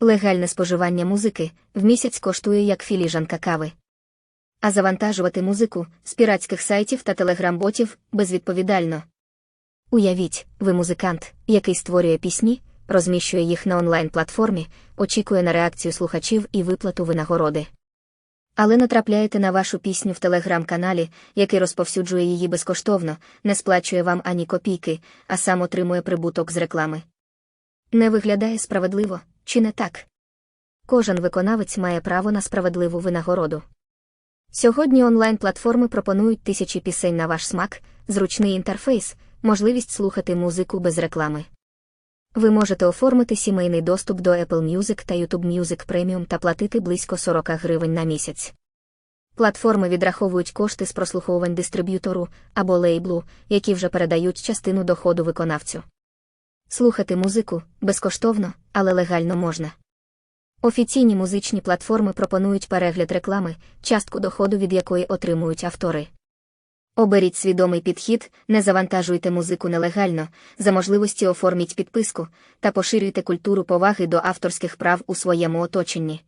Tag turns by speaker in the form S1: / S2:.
S1: Легальне споживання музики в місяць коштує як філіжанка кави. А завантажувати музику з піратських сайтів та телеграм-ботів безвідповідально. Уявіть, ви музикант, який створює пісні, розміщує їх на онлайн-платформі, очікує на реакцію слухачів і виплату винагороди. Але натрапляєте на вашу пісню в телеграм-каналі, який розповсюджує її безкоштовно, не сплачує вам ані копійки, а сам отримує прибуток з реклами. Не виглядає справедливо, чи не так? Кожен виконавець має право на справедливу винагороду. Сьогодні онлайн-платформи пропонують тисячі пісень на ваш смак, зручний інтерфейс, можливість слухати музику без реклами. Ви можете оформити сімейний доступ до Apple Music та YouTube Music Premium та платити близько 40 гривень на місяць. Платформи відраховують кошти з прослуховувань дистриб'ютору або лейблу, які вже передають частину доходу виконавцю. Слухати музику безкоштовно, але легально можна. Офіційні музичні платформи пропонують перегляд реклами, частку доходу від якої отримують автори. Оберіть свідомий підхід, не завантажуйте музику нелегально, за можливості оформіть підписку та поширюйте культуру поваги до авторських прав у своєму оточенні.